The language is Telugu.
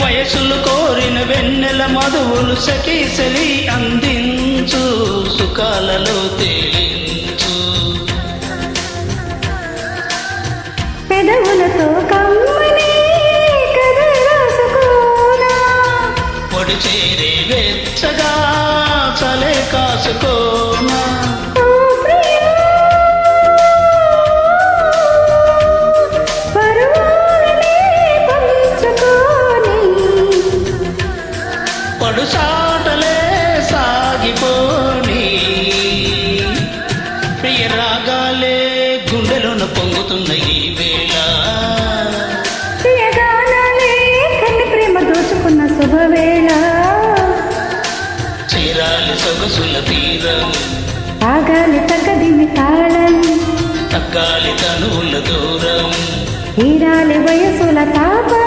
వయసులు కోరిన వెన్నెల మధువులు సకీసలి అందించు సుఖాలలో తేలించు. పెదవులతో పొడి చేరే వెచ్చగా చలే కాసుకోనా? పడు చాటలే సాగిపోని. ప్రియ రాగాలే గుండెలోన పొంగుతున్న ఈ వేళ. ప్రేమ దోచుకున్న శుభవేళ. చీరాలి సొగసుల తీరం. ఆగాలి తగ్గదిమి తాళం. తగ్గాలి తనువుల దూరం. తీరాలి వయసుల తాపం.